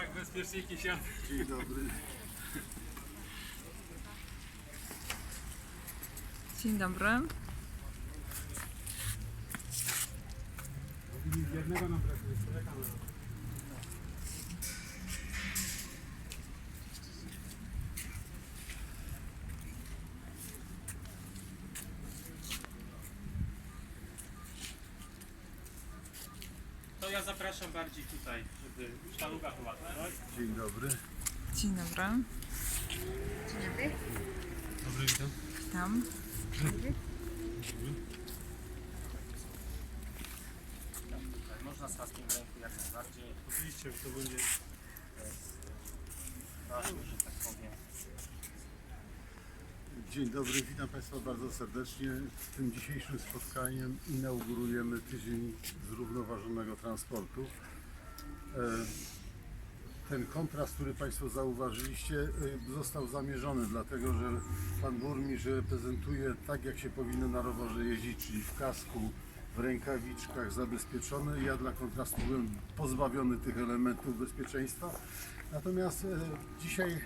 Tak, bezpieczniki się. Dzień dobry. Dzień dobry. Jednego nam brakuje, To ja zapraszam bardziej tutaj, żeby sztaluga była, tak? Dzień dobry. Dzień dobry. Dobry, witam. Witam. Tutaj Można z haskiem w ręku jak najbardziej. Oczywiście, to będzie Ważne, że tak powiem. Dzień dobry, witam Państwa bardzo serdecznie. Tym dzisiejszym spotkaniem inaugurujemy tydzień zrównoważonego transportu. E, Ten kontrast, który Państwo zauważyliście, e, został zamierzony, dlatego że Pan Burmistrz reprezentuje tak, jak się powinno na rowerze jeździć, czyli w kasku, w rękawiczkach, zabezpieczony. Ja dla kontrastu byłem pozbawiony tych elementów bezpieczeństwa. Natomiast e, dzisiaj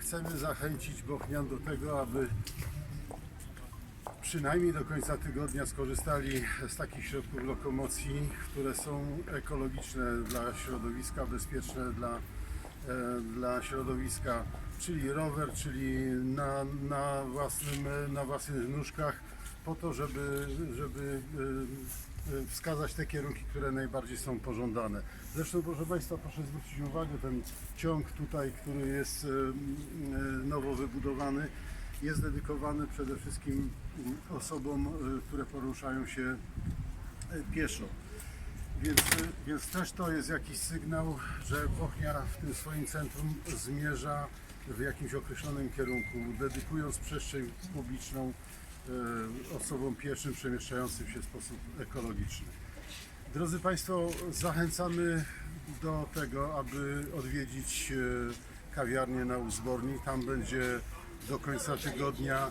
chcemy zachęcić Bochnian do tego, aby przynajmniej do końca tygodnia skorzystali z takich środków lokomocji, które są ekologiczne dla środowiska, bezpieczne dla, e, dla środowiska, czyli rower, czyli na, na, własnym, na własnych nóżkach, po to, żeby, żeby e, wskazać te kierunki, które najbardziej są pożądane. Zresztą, proszę Państwa, proszę zwrócić uwagę, ten ciąg tutaj, który jest e, e, nowo wybudowany, jest dedykowany przede wszystkim osobom, y, które poruszają się y, pieszo. Więc, y, więc też to jest jakiś sygnał, że Bochnia w tym swoim centrum zmierza w jakimś określonym kierunku, dedykując przestrzeń publiczną y, osobom pieszym przemieszczającym się w sposób ekologiczny. Drodzy Państwo, zachęcamy do tego, aby odwiedzić e, kawiarnię na Uzborni. Tam będzie do końca tygodnia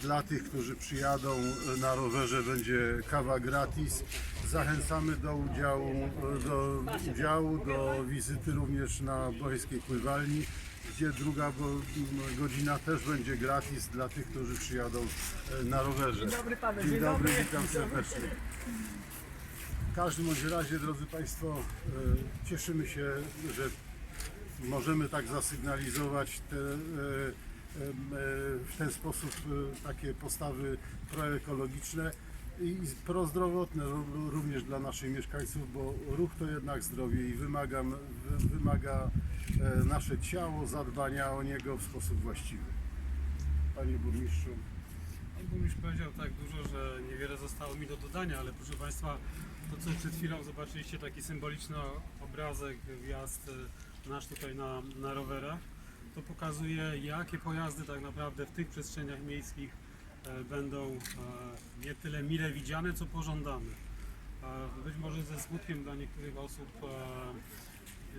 dla tych, którzy przyjadą e, na rowerze będzie kawa gratis. Zachęcamy do udziału, e, do, udziału, do wizyty również na Bochejskiej Pływalni, gdzie druga go- godzina też będzie gratis dla tych, którzy przyjadą e, na rowerze. Dzień dobry Panu, Dzień dobry, witam serdecznie. W każdym bądź razie, drodzy Państwo, e, cieszymy się, że możemy tak zasygnalizować te, e, e, w ten sposób e, takie postawy proekologiczne i prozdrowotne ró- również dla naszych mieszkańców, bo ruch to jednak zdrowie i wymaga, wy- wymaga nasze ciało zadbania o niego w sposób właściwy. Panie Burmistrzu. Pan burmistrz powiedział tak dużo, że niewiele zostało mi do dodania, ale proszę Państwa, to co przed chwilą zobaczyliście, taki symboliczny obrazek, wjazd e, nasz tutaj na, na rowerach, to pokazuje jakie pojazdy tak naprawdę w tych przestrzeniach miejskich e, będą e, nie tyle mile widziane, co pożądane. E, Być może ze smutkiem dla niektórych osób e,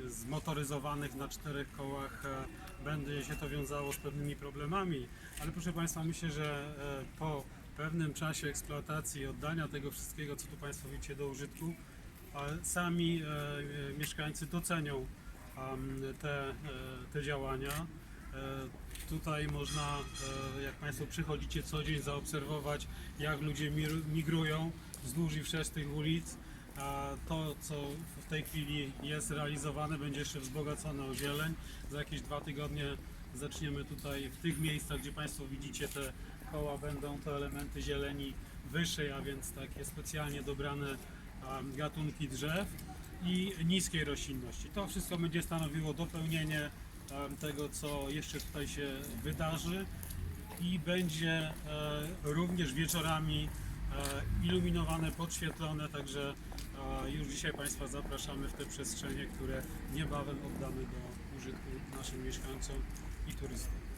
zmotoryzowanych na czterech kołach e, będzie się to wiązało z pewnymi problemami, ale proszę Państwa, myślę, że e, po pewnym czasie eksploatacji oddania tego wszystkiego, co tu Państwo widzicie do użytku, sami e, mieszkańcy docenią te, te działania. Tutaj można, jak Państwo przychodzicie co dzień, zaobserwować, jak ludzie migrują wzdłuż i wszerz tych ulic. A to, co w tej chwili jest realizowane, będzie jeszcze wzbogacone o zieleń. Za jakieś dwa tygodnie zaczniemy tutaj w tych miejscach, gdzie Państwo widzicie te koła, będą to elementy zieleni wyższej, a więc takie specjalnie dobrane am, gatunki drzew i niskiej roślinności. To wszystko będzie stanowiło dopełnienie em, tego, co jeszcze tutaj się wydarzy i będzie e, również wieczorami e, iluminowane, podświetlone, także e, już dzisiaj Państwa zapraszamy w te przestrzenie, które niebawem oddamy do użytku naszym mieszkańcom i turystom.